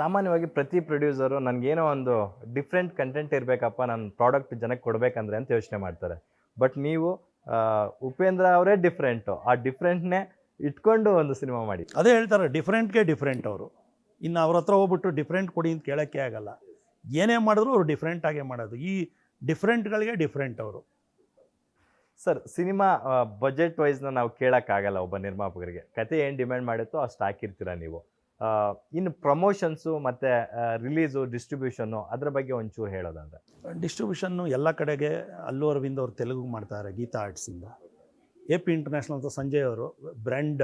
ಸಾಮಾನ್ಯವಾಗಿ ಪ್ರತಿ ಪ್ರೊಡ್ಯೂಸರು ನನಗೇನೋ ಒಂದು ಡಿಫ್ರೆಂಟ್ ಕಂಟೆಂಟ್ ಇರಬೇಕಪ್ಪ ನನ್ನ ಪ್ರಾಡಕ್ಟ್ ಜನಕ್ಕೆ ಕೊಡಬೇಕಂದ್ರೆ ಅಂತ ಯೋಚನೆ ಮಾಡ್ತಾರೆ. ಬಟ್ ನೀವು ಉಪೇಂದ್ರ ಅವರೇ ಡಿಫ್ರೆಂಟು ಆ ಡಿಫ್ರೆಂಟ್ನೇ ಇಟ್ಕೊಂಡು ಒಂದು ಸಿನಿಮಾ ಮಾಡಿ. ಅದೇ ಹೇಳ್ತಾರೆ ಡಿಫ್ರೆಂಟ್ಗೆ ಡಿಫ್ರೆಂಟ್ ಅವರು. ಇನ್ನು ಅವ್ರ ಹತ್ರ ಹೋಗ್ಬಿಟ್ಟು ಡಿಫ್ರೆಂಟ್ ಕೊಡಿ ಅಂತ ಕೇಳೋಕ್ಕೆ ಆಗಲ್ಲ. ಏನೇ ಮಾಡಿದ್ರು ಅವರು ಡಿಫ್ರೆಂಟಾಗೇ ಮಾಡೋದು. ಈ ಡಿಫ್ರೆಂಟ್ಗಳಿಗೆ ಡಿಫ್ರೆಂಟ್ ಅವರು. ಸರ್ ಸಿನಿಮಾ ಬಜೆಟ್ ವೈಸ್ನ ನಾವು ಕೇಳೋಕ್ಕಾಗಲ್ಲ ಒಬ್ಬ ನಿರ್ಮಾಪಕರಿಗೆ. ಕತೆ ಏನು ಡಿಮ್ಯಾಂಡ್ ಮಾಡುತ್ತೋ ಅಷ್ಟು ಹಾಕಿರ್ತೀರ ನೀವು? ಇನ್ನು ಪ್ರಮೋಷನ್ಸು ಮತ್ತು ರಿಲೀಸು ಡಿಸ್ಟ್ರಿಬ್ಯೂಷನ್ನು ಅದ್ರ ಬಗ್ಗೆ ಒಂಚೂರು ಹೇಳೋದಂದ್ರೆ. ಡಿಸ್ಟ್ರಿಬ್ಯೂಷನ್ನು ಎಲ್ಲ ಕಡೆಗೆ ಅಲ್ಲು ಅರವಿಂದ್ ಅವರು ತೆಲುಗು ಮಾಡ್ತಾರೆ ಗೀತಾ ಆರ್ಟ್ಸಿಂದ. ಎ ಪಿ ಇಂಟರ್ನ್ಯಾಷನಲ್ ಅಂತ ಸಂಜಯ್ ಅವರು ಬ್ರ್ಯಾಂಡ್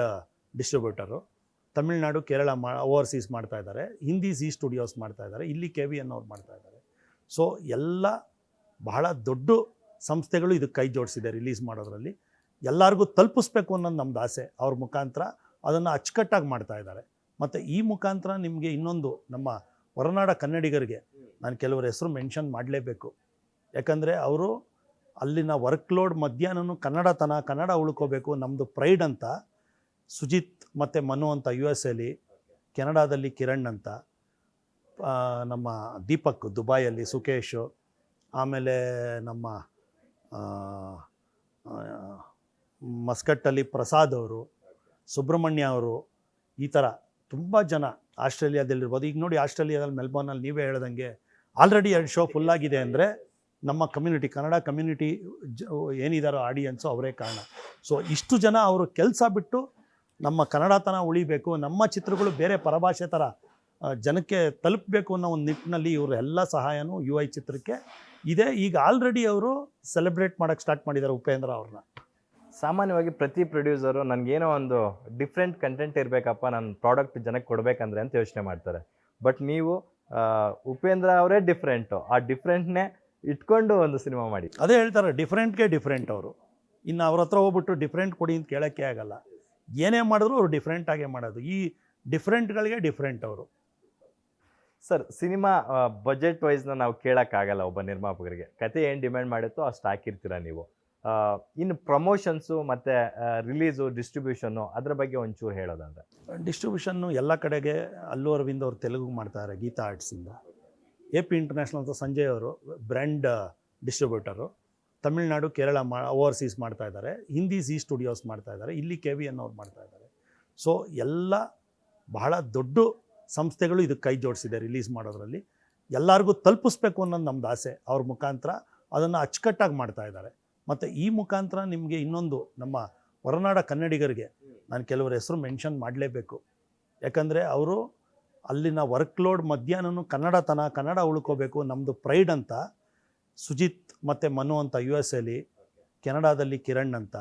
ಡಿಸ್ಟ್ರಿಬ್ಯೂಟರು ತಮಿಳ್ನಾಡು, ಕೇರಳ ಮಾ ಓವರ್ಸೀಸ್ ಮಾಡ್ತಾ ಇದ್ದಾರೆ. ಹಿಂದಿ ಸಿ ಸ್ಟುಡಿಯೋಸ್ ಮಾಡ್ತಾ ಇದ್ದಾರೆ. ಇಲ್ಲಿ ಕೆ ವಿ ಎನ್ ಅವ್ರು ಮಾಡ್ತಾ ಇದ್ದಾರೆ. ಸೊ ಎಲ್ಲ ಬಹಳ ದೊಡ್ಡ ಸಂಸ್ಥೆಗಳು ಇದಕ್ಕೆ ಕೈ ಜೋಡಿಸಿದೆ ರಿಲೀಸ್ ಮಾಡೋದ್ರಲ್ಲಿ. ಎಲ್ಲರಿಗೂ ತಲುಪಿಸ್ಬೇಕು ಅನ್ನೋದು ನಮ್ದು ಆಸೆ. ಅವ್ರ ಮುಖಾಂತರ ಅದನ್ನು ಅಚ್ಚುಕಟ್ಟಾಗಿ ಮಾಡ್ತಾ ಇದ್ದಾರೆ. ಮತ್ತು ಈ ಮುಖಾಂತರ ನಿಮಗೆ ಇನ್ನೊಂದು ನಮ್ಮ ಹೊರನಾಡ ಕನ್ನಡಿಗರಿಗೆ ನಾನು ಕೆಲವರ ಹೆಸರು ಮೆನ್ಷನ್ ಮಾಡಲೇಬೇಕು. ಯಾಕಂದರೆ ಅವರು ಅಲ್ಲಿನ ವರ್ಕ್ಲೋಡ್ ಮಧ್ಯಾಹ್ನ ಕನ್ನಡತನ ಕನ್ನಡ ಉಳ್ಕೋಬೇಕು ನಮ್ಮದು ಪ್ರೈಡ್ ಅಂತ ಸುಜಿತ್ ಮತ್ತು ಮನು ಅಂತ ಯು ಎಸ್ ಎಲ್ಲಿ ಕೆನಡಾದಲ್ಲಿ ಕಿರಣ್ ಅಂತ ನಮ್ಮ ದೀಪಕ್ ದುಬೈಯಲ್ಲಿ ಸುಕೇಶು, ಆಮೇಲೆ ನಮ್ಮ ಮಸ್ಕಟ್ಟಲ್ಲಿ ಪ್ರಸಾದ್ ಅವರು, ಸುಬ್ರಹ್ಮಣ್ಯ ಅವರು, ಈ ಥರ ತುಂಬ ಜನ ಆಸ್ಟ್ರೇಲಿಯಾದಲ್ಲಿರ್ಬೋದು. ಈಗ ನೋಡಿ ಆಸ್ಟ್ರೇಲಿಯಾದಲ್ಲಿ ಮೆಲ್ಬೋರ್ನಲ್ಲಿ ನೀವೇ ಹೇಳ್ದಂಗೆ ಆಲ್ರೆಡಿ ಎರಡು ಶೋ ಫುಲ್ಲಾಗಿದೆ ಅಂದರೆ ನಮ್ಮ ಕಮ್ಯುನಿಟಿ ಕನ್ನಡ ಕಮ್ಯುನಿಟಿ ಜ, ಏನಿದಾರೋ ಆಡಿಯನ್ಸು ಅವರೇ ಕಾರಣ. ಸೊ ಇಷ್ಟು ಜನ ಅವರು ಕೆಲಸ ಬಿಟ್ಟು ನಮ್ಮ ಕನ್ನಡತನ ಉಳಿಬೇಕು, ನಮ್ಮ ಚಿತ್ರಗಳು ಬೇರೆ ಪರಭಾಷೆ ಥರ ಜನಕ್ಕೆ ತಲುಪಬೇಕು ಅನ್ನೋ ಒಂದು ನಿಟ್ಟಿನಲ್ಲಿ ಇವರು ಎಲ್ಲ ಸಹಾಯನೂ ಯು ಐ ಚಿತ್ರಕ್ಕೆ ಇದೆ. ಈಗ ಆಲ್ರೆಡಿ ಅವರು ಸೆಲೆಬ್ರೇಟ್ ಮಾಡೋಕ್ಕೆ ಸ್ಟಾರ್ಟ್ ಮಾಡಿದ್ದಾರೆ ಉಪೇಂದ್ರ ಅವ್ರನ್ನ. ಸಾಮಾನ್ಯವಾಗಿ ಪ್ರತಿ ಪ್ರೊಡ್ಯೂಸರು ನನಗೇನೋ ಒಂದು ಡಿಫ್ರೆಂಟ್ ಕಂಟೆಂಟ್ ಇರಬೇಕಪ್ಪ ನನ್ನ ಪ್ರಾಡಕ್ಟ್ ಜನಕ್ಕೆ ಕೊಡಬೇಕಂದ್ರೆ ಅಂತ ಯೋಚನೆ ಮಾಡ್ತಾರೆ. ಬಟ್ ನೀವು ಉಪೇಂದ್ರ ಅವರೇ ಡಿಫ್ರೆಂಟು ಆ ಡಿಫ್ರೆಂಟ್ನೇ ಇಟ್ಕೊಂಡು ಒಂದು ಸಿನಿಮಾ ಮಾಡಿ. ಅದೇ ಹೇಳ್ತಾರೆ ಡಿಫ್ರೆಂಟ್ಗೆ ಡಿಫ್ರೆಂಟ್ ಅವರು. ಇನ್ನು ಅವ್ರ ಹತ್ರ ಹೋಗ್ಬಿಟ್ಟು ಡಿಫ್ರೆಂಟ್ ಕೊಡಿ ಅಂತ ಕೇಳೋಕ್ಕೆ ಆಗಲ್ಲ. ಏನೇ ಮಾಡಿದ್ರು ಅವರು ಡಿಫ್ರೆಂಟಾಗೇ ಮಾಡೋದು. ಈ ಡಿಫ್ರೆಂಟ್ಗಳಿಗೆ ಡಿಫ್ರೆಂಟ್ ಅವರು. ಸರ್ ಸಿನಿಮಾ ಬಜೆಟ್ ವೈಸ್ನ ನಾವು ಕೇಳೋಕ್ಕಾಗಲ್ಲ ಒಬ್ಬ ನಿರ್ಮಾಪಕರಿಗೆ. ಕತೆ ಏನು ಡಿಮ್ಯಾಂಡ್ ಮಾಡುತ್ತೋ ಅಷ್ಟು ಹಾಕಿರ್ತೀರ ನೀವು. ಇನ್ನು ಪ್ರಮೋಷನ್ಸು ಮತ್ತು ರಿಲೀಸು ಡಿಸ್ಟ್ರಿಬ್ಯೂಷನ್ನು ಅದ್ರ ಬಗ್ಗೆ ಒಂಚೂರು ಹೇಳೋದಂದ್ರೆ. ಡಿಸ್ಟ್ರಿಬ್ಯೂಷನ್ನು ಎಲ್ಲ ಕಡೆಗೆ ಅಲ್ಲು ಅರವಿಂದ್ ಅವರು ತೆಲುಗು ಮಾಡ್ತಾರೆ ಗೀತಾ ಆರ್ಟ್ಸಿಂದ ಎ ಪಿ ಇಂಟರ್ನ್ಯಾಷನಲ್ ಅಂತ ಸಂಜಯ್ ಅವರು ಬ್ರ್ಯಾಂಡ್ ಡಿಸ್ಟ್ರಿಬ್ಯೂಟರು ತಮಿಳ್ನಾಡು, ಕೇರಳ ಮಾ ಓವರ್ಸೀಸ್ ಮಾಡ್ತಾ ಇದ್ದಾರೆ. ಹಿಂದಿ ಝಿ ಸ್ಟುಡಿಯೋಸ್ ಮಾಡ್ತಾ ಇದ್ದಾರೆ. ಇಲ್ಲಿ ಕೆ ವಿ ಎನ್ ಮಾಡ್ತಾ ಇದ್ದಾರೆ. ಸೊ ಎಲ್ಲ ಬಹಳ ದೊಡ್ಡ ಸಂಸ್ಥೆಗಳು ಇದಕ್ಕೆ ಕೈ ಜೋಡಿಸಿದೆ ರಿಲೀಸ್ ಮಾಡೋದ್ರಲ್ಲಿ. ಎಲ್ಲರಿಗೂ ತಲುಪಿಸ್ಬೇಕು ಅನ್ನೋದು ನಮ್ದು ಆಸೆ. ಅವ್ರ ಮುಖಾಂತರ ಅದನ್ನು ಅಚ್ಚುಕಟ್ಟಾಗಿ ಮಾಡ್ತಾ ಇದ್ದಾರೆ. ಮತ್ತು ಈ ಮುಖಾಂತರ ನಿಮಗೆ ಇನ್ನೊಂದು ನಮ್ಮ ಹೊರನಾಡ ಕನ್ನಡಿಗರಿಗೆ ನಾನು ಕೆಲವರ ಹೆಸರು ಮೆನ್ಷನ್ ಮಾಡಲೇಬೇಕು. ಯಾಕಂದರೆ ಅವರು ಅಲ್ಲಿನ ವರ್ಕ್ಲೋಡ್ ಮಧ್ಯಾಹ್ನ ಮಧ್ಯಾಹ್ನನೂ ಕನ್ನಡತನ ಕನ್ನಡ ಉಳ್ಕೋಬೇಕು ನಮ್ಮದು ಪ್ರೈಡ್ ಅಂತ, ಸುಜಿತ್ ಮತ್ತು ಮನು ಅಂತ ಯು ಎಸ್ ಎಲಿ ಕೆನಡಾದಲ್ಲಿ ಕಿರಣ್ ಅಂತ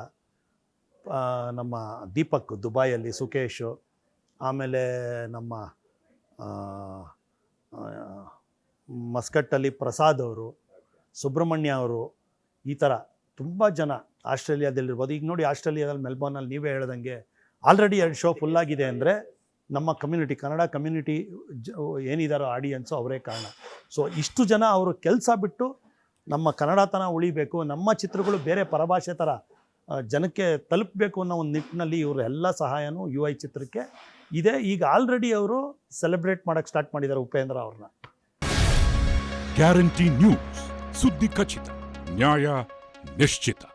ನಮ್ಮ ದೀಪಕ್ ದುಬಾಯಲ್ಲಿ ಸುಕೇಶು, ಆಮೇಲೆ ನಮ್ಮ ಮಸ್ಕಟ್ಟಲ್ಲಿ ಪ್ರಸಾದ್ ಅವರು, ಸುಬ್ರಹ್ಮಣ್ಯ ಅವರು, ಈ ಥರ ತುಂಬ ಜನ ಆಸ್ಟ್ರೇಲಿಯಾದಲ್ಲಿರ್ಬೋದು. ಈಗ ನೋಡಿ ಆಸ್ಟ್ರೇಲಿಯಾದಲ್ಲಿ ಮೆಲ್ಬೋರ್ನಲ್ಲಿ ನೀವೇ ಹೇಳ್ದಂಗೆ ಆಲ್ರೆಡಿ ಎರಡು ಶೋ ಫುಲ್ಲಾಗಿದೆ ಅಂದರೆ ನಮ್ಮ ಕಮ್ಯುನಿಟಿ ಕನ್ನಡ ಕಮ್ಯುನಿಟಿ ಜ, ಏನಿದಾರೋ ಆಡಿಯನ್ಸು ಅವರೇ ಕಾರಣ. ಸೊ ಇಷ್ಟು ಜನ ಅವರು ಕೆಲಸ ಬಿಟ್ಟು ನಮ್ಮ ಕನ್ನಡತನ ಉಳಿಬೇಕು, ನಮ್ಮ ಚಿತ್ರಗಳು ಬೇರೆ ಪರಭಾಷೆ ಥರ ಜನಕ್ಕೆ ತಲುಪಬೇಕು ಅನ್ನೋ ಒಂದು ನಿಟ್ಟಿನಲ್ಲಿ ಇವರು ಎಲ್ಲ ಸಹಾಯನೂ ಯು ಐ ಚಿತ್ರಕ್ಕೆ ಇದೆ. ಈಗ ಆಲ್ರೆಡಿ ಅವರು ಸೆಲೆಬ್ರೇಟ್ ಮಾಡೋಕ್ಕೆ ಸ್ಟಾರ್ಟ್ ಮಾಡಿದ್ದಾರೆ ಉಪೇಂದ್ರ ಅವ್ರನ್ನ. ಗ್ಯಾರಂಟಿ ನ್ಯೂಸ್ ಸುದ್ದಿ ಖಚಿತ, ನ್ಯಾಯ не.